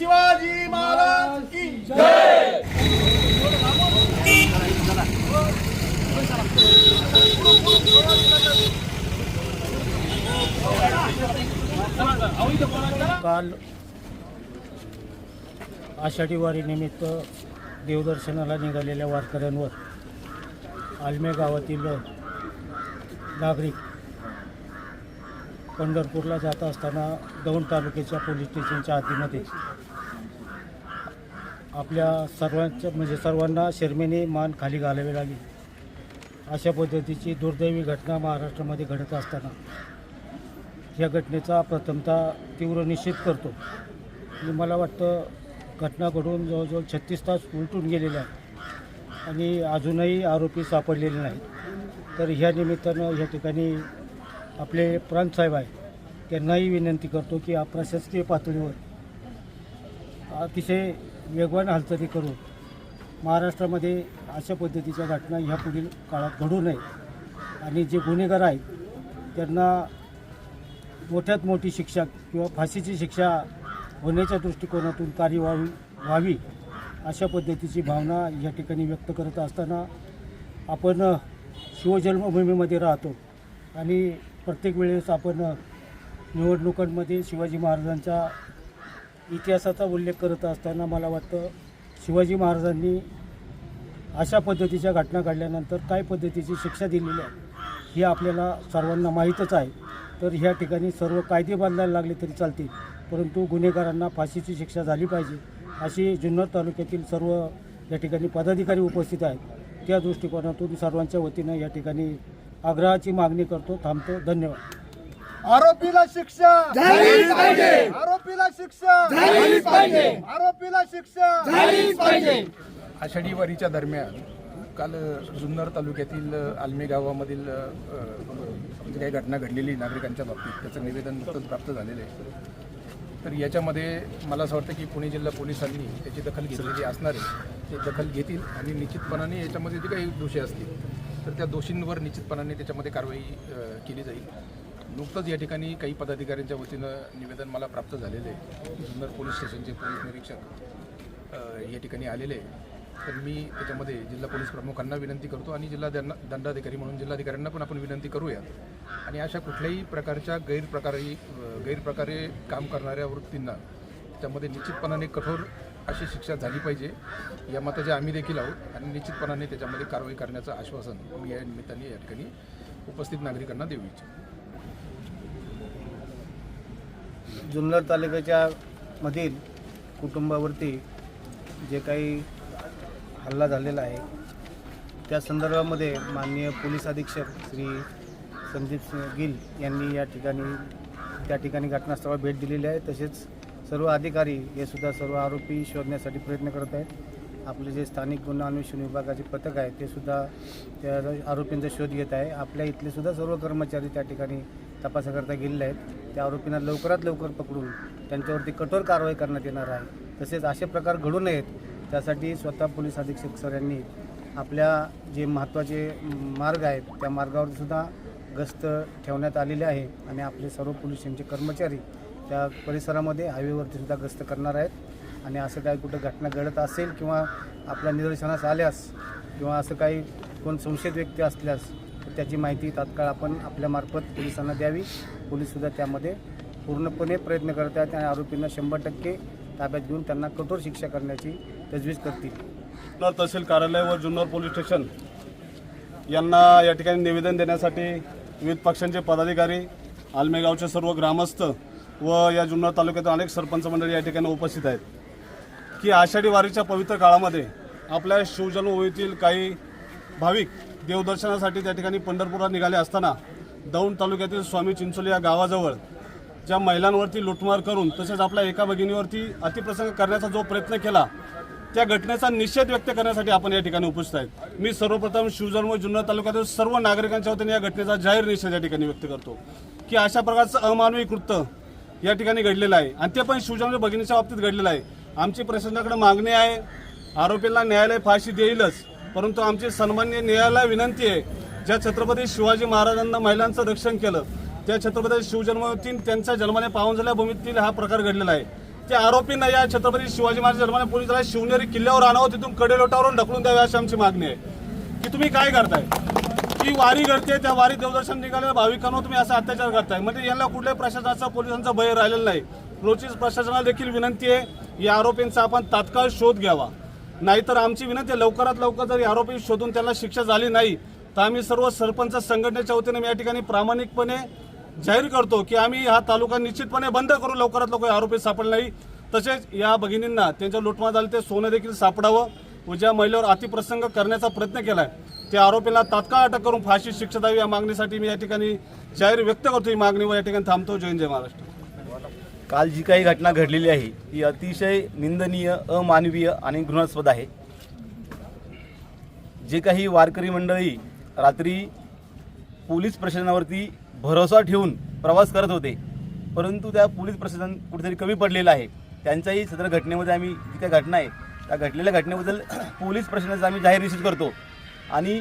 शिवाजी महाराज की जय. काल आषाढी वारीनिमित्त देवदर्शनाला निघालेल्या वारकऱ्यांवर आलमे गावातील नागरिक पंढरपूरला जात असताना दौंड तालुक्याच्या पोलीस स्टेशनच्या हद्दीमध्ये आपल्या सर्वांच्या म्हणजे सर्वांना शर्मेने मान खाली घालावी लागली. अशा पद्धतीची दुर्दैवी घटना महाराष्ट्रामध्ये घडत असताना या घटनेचा प्रथमतः तीव्र निषेध करतो. आणि मला वाटतं घटना घडून जवळजवळ छत्तीस तास उलटून गेलेल्या आहेत आणि अजूनही आरोपी सापडलेले नाहीत. तर ह्या निमित्तानं या ठिकाणी आपले प्रांतसाहेब आहे त्यांनाही विनंती करतो की आप प्रशासकीय पातळीवर अतिशय वेगवान हालचाली करून महाराष्ट्रामध्ये अशा पद्धतीच्या घटना ह्या पुढील काळात घडू नये. आणि जे गुन्हेगार आहेत त्यांना मोठ्यात मोठी शिक्षा किंवा फाशीची शिक्षा होण्याच्या दृष्टिकोनातून कार्यवाही व्हावी अशा पद्धतीची भावना या ठिकाणी व्यक्त करत असताना आपण शिवजन्मभूमीमध्ये राहतो आणि प्रत्येक वेळेस आपण निवडणुकांमध्ये शिवाजी महाराजांच्या इतिहासाचा उल्लेख करत असताना मला वाटतं शिवाजी महाराजांनी अशा पद्धतीच्या घटना घडल्यानंतर काय पद्धतीची शिक्षा दिलेली आहे हे आपल्याला सर्वांना माहीतच आहे. तर ह्या ठिकाणी सर्व कायदे बदलायला लागले तरी चालतील परंतु गुन्हेगारांना फाशीची शिक्षा झाली पाहिजे अशी जुन्नर तालुक्यातील सर्व या ठिकाणी पदाधिकारी उपस्थित आहेत. त्या दृष्टिकोनातून सर्वांच्या वतीनं या ठिकाणी आग्रहाची मागणी करतो थांबतो. धन्यवाद. आरोपीला शिक्षा. झालीच पाहिजे. आरोपीला शिक्षा. झालीच पाहिजे. आरोपीला शिक्षा. झालीच पाहिजे. आषाढी वारीच्या दरम्यान काल जुन्नर तालुक्यातील आलमे गावामधील जी काही घटना घडलेली नागरिकांच्या बाबतीत त्याचं निवेदन नुकतंच प्राप्त झालेलं आहे. तर याच्यामध्ये मला असं वाटतं की पुणे जिल्हा पोलिसांनी त्याची दखल घेतलेली असणार आहे. ते दखल घेतील आणि निश्चितपणाने याच्यामध्ये जे काही दोषी असतील तर त्या दोषींवर निश्चितपणाने त्याच्यामध्ये कारवाई केली जाईल. नुकतंच या ठिकाणी काही पदाधिकाऱ्यांच्या वतीनं निवेदन मला प्राप्त झालेलं आहे. जुन्नर पोलीस स्टेशनचे पोलीस निरीक्षक या ठिकाणी आलेले आहे. तर मी त्याच्यामध्ये जिल्हा पोलीस प्रमुखांना विनंती करतो आणि जिल्हा दंडाधिकारी म्हणून जिल्हाधिकाऱ्यांना पण आपण विनंती करूयात. आणि अशा कुठल्याही प्रकारच्या गैरप्रकारे गैरप्रकारे काम करणाऱ्या वृत्तींना त्याच्यामध्ये निश्चितपणाने कठोर अशी शिक्षा झाली पाहिजे. या मताचे आम्ही देखील आहोत आणि निश्चितपणाने त्याच्यामध्ये कारवाई करण्याचं आश्वासन मी या निमित्ताने या ठिकाणी उपस्थित नागरिकांना देऊ इच्छितो. जुन्नर तालुक्याच्या मधील कुटुंबावरती जे काही हल्ला झालेला आहे त्या संदर्भामध्ये माननीय पोलीस अधीक्षक श्री संदीप गिल यांनी या ठिकाणी त्या ठिकाणी घटनास्थळाला भेट दिलेली आहे. तसेच सर्व अधिकारी हे सुद्धा सर्व आरोपी शोधण्यासाठी प्रयत्न करत आहेत. आपले जे स्थानिक गुन्हा अन्वेषण विभागाचे पथक आहे ते सुद्धा त्या आरोपींचा शोध घेत आहे. आपल्या इथले सुद्धा सर्व कर्मचारी त्या ठिकाणी तपासाकरता गेलेले आहेत. त्या आरोपींना लवकरात लवकर पकडून त्यांच्यावरती कठोर कारवाई करण्यात येणार आहे. तसेच असे प्रकार घडू नयेत त्यासाठी स्वतः पोलीस अधीक्षक सर यांनी आपल्या जे महत्त्वाचे मार्ग आहेत त्या मार्गावर सुद्धा गस्त ठेवण्यात आलेले आहे आणि आपले सर्व पोलीस यांचे कर्मचारी त्या परिसरामध्ये हायवेवरती सुद्धा गस्त करणार आहेत. आणि असं काही कुठं घटना घडत असेल किंवा आपल्या निदर्शनास आल्यास किंवा असं काही कोण संशयित व्यक्ती असल्यास त्याची माहिती तात्काळ आपण आपल्यामार्फत पोलिसांना द्यावी. पोलीससुद्धा त्यामध्ये पूर्णपणे प्रयत्न करत आहेत आणि आरोपींना शंभर टक्के ताब्यात घेऊन त्यांना कठोर शिक्षा करण्याची तजवीज करतील. जुन्नर तहसील कार्यालय व जुन्नर पोलीस स्टेशन यांना या ठिकाणी निवेदन देण्यासाठी विविध पक्षांचे पदाधिकारी आलमेगावचे सर्व ग्रामस्थ व या जुन्नर तालुक्यातील अनेक सरपंच मंडळी या ठिकाणी उपस्थित आहेत. की आषाढी वारीच्या पवित्र काळामध्ये आपल्या शिवजन्मभूमीतील काही भाविक देवदर्शनासाठी त्या ठिकाणी पंढरपुरात निघाले असताना दौंड तालुक्यातील स्वामी चिंचोली या गावाजवळ ज्या महिलांवरती लुटमार करून तसेच आपल्या एका भगिनीवरती अतिप्रसंग करण्याचा जो प्रयत्न केला त्या घटनेचा निषेध व्यक्त करण्यासाठी आपण या ठिकाणी उपस्थित आहेत. मी सर्वप्रथम शिवजन्म जुन्नर तालुक्यातील सर्व नागरिकांच्या वतीने या घटनेचा जाहीर निषेध या ठिकाणी व्यक्त करतो की अशा प्रकारचं अमानवी कृत्य या ठिकाणी घडलेलं आहे आणि ते पण शिवजन्म भगिनीच्या बाबतीत घडलेलं आहे. आमची प्रशासनाकडे मागणी आहे. आरोपींना न्यायालय फाशी देईलच. परंतु आमची सन्मान्य न्यायालय विनंती आहे ज्या छत्रपती शिवाजी महाराजांना महिलांचं रक्षण केलं त्या छत्रपती शिवजन्मतीन त्यांच्या जन्माने पावन झाल्या भूमीतील हा प्रकार घडलेला आहे. त्या आरोपींना या छत्रपती शिवाजी महाराज जन्माने पोलीस दलात शिवनेरी किल्ल्यावर आणावं तिथून कडेलोटावरून ढकलून द्यावे अशी आमची मागणी आहे. की तुम्ही काय करताय? की वारी घडते त्या वारी देवदर्शन निघालेल्या भाविकांवर तुम्ही असा अत्याचार करताय. म्हणजे यांना कुठल्याही प्रशासनाचा पोलिसांचा भय राहिलेला नाही. रोजचीच प्रशासनाला देखील विनंती आहे या आरोपींचा आपण तात्काळ शोध घ्यावा. नाहीतर आमची विनंती आहे लवकरात लवकर जर या आरोपी शोधून त्यांना शिक्षा झाली नाही तर आम्ही सर्व सरपंच संघटनेच्या वतीने मी या ठिकाणी प्रामाणिकपणे जाहीर करतो की आम्ही हा तालुका निश्चितपणे बंद करू लवकरात लवकर आरोपी सापडले नाही. तसेच या भगिनींना त्यांच्या लुटमा झाले ते सोनं देखील सापडावं व ज्या महिलेवर अतिप्रसंग करण्याचा प्रयत्न केला आहे त्या आरोपीला तात्काळ अटक करून फाशी शिक्षा द्यावी या मागणीसाठी मी या ठिकाणी जाहीर व्यक्त करतो. ही मागणी व या ठिकाणी थांबतो. जय जय महाराष्ट्र. काल जी काही घटना घडलेली आहे ती अतिशय निंदनीय अमानवीय आणि घृणास्पद आहे. जे काही वारकरी मंडळी रात्री पोलीस प्रशासनावरती भरोसा ठेवून प्रवास करत होते परंतु त्या पोलीस प्रशासन कुठेतरी कमी पडलेलं आहे. त्यांच्याही सदर घटनेमध्ये आम्ही जी काही घटना आहे त्या घडलेल्या घटनेबद्दल पोलीस प्रशासनाचा आम्ही जाहीर निषेध करतो. आणि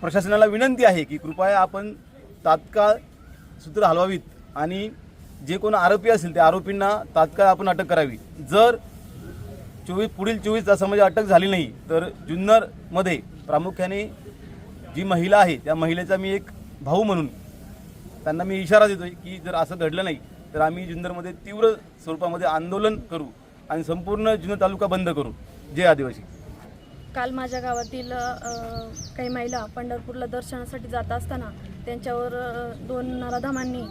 प्रशासनाला विनंती आहे की कृपया आपण तात्काळ सूत्र हलवावीत आणि जे कोण आरोपी असेल त्या आरोपींना तात्काळ आपण अटक करावी. जर चोवीस पुढील चोवीस तासामध्ये अटक झाली नाही तर जुन्नरमध्ये प्रामुख्याने जी महिला आहे त्या महिलेचा मी एक भाऊ म्हणून त्यांना मी इशारा देतोय की जर असं घडलं नाही तर आम्ही जुन्नरमध्ये तीव्र स्वरूपामध्ये आंदोलन करू आणि संपूर्ण जुन्नर तालुका बंद करू. जय आदिवासी. काल माझ्या गावातील काही महिला पंढरपूरला दर्शनासाठी जात असताना त्यांच्यावर दोन नराधामांनी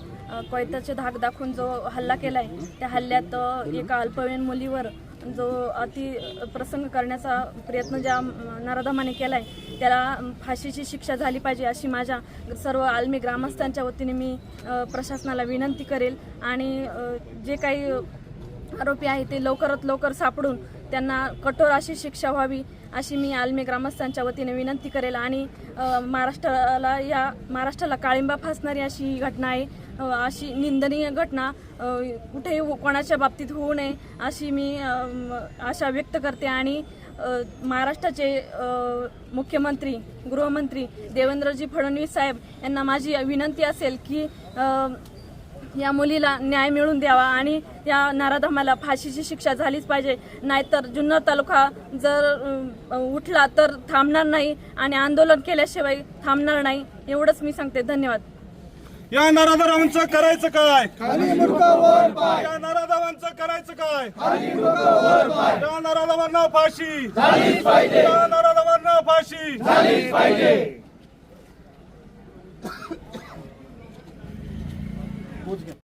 कोयत्याचे धाक दाखवून जो हल्ला केलाय त्या हल्ल्यात एका अल्पवयीन मुलीवर जो अति प्रसंग करण्याचा प्रयत्न ज्या नराधमाने केला केलाय त्याला फाशीची शिक्षा झाली पाहिजे अशी माझ्या सर्व आलमी ग्रामस्थांच्या वतीने मी प्रशासनाला विनंती करेल. आणि जे काही आरोपी आहे ते लवकरात लवकर सापडून त्यांना कठोर अशी शिक्षा व्हावी अशी मी आलमी ग्रामस्थांच्या वतीने विनंती करेल. आणि महाराष्ट्राला या महाराष्ट्राला काळिंबा फासणारी अशी ही घटना आहे. अशी निंदनीय घटना कुठेही हो- कोणाच्या बाबतीत होऊ नये अशी मी आशा व्यक्त करते. आणि महाराष्ट्राचे मुख्यमंत्री गृहमंत्री देवेंद्रजी फडणवीस साहेब यांना माझी विनंती असेल की या मुलीला न्याय मिळवून द्यावा आणि या नाराधमाला फाशीची शिक्षा झालीच पाहिजे. नाहीतर जुन्नर तालुका जर उठला तर थांबणार नाही आणि आंदोलन केल्याशिवाय थांबणार नाही एवढंच मी सांगते. धन्यवाद. या नराधमांचं करायचं काय? या नराधमांचं करायचं काय? या नराधमांना फाशी. या नराधमांना फाशी. पाहिजे.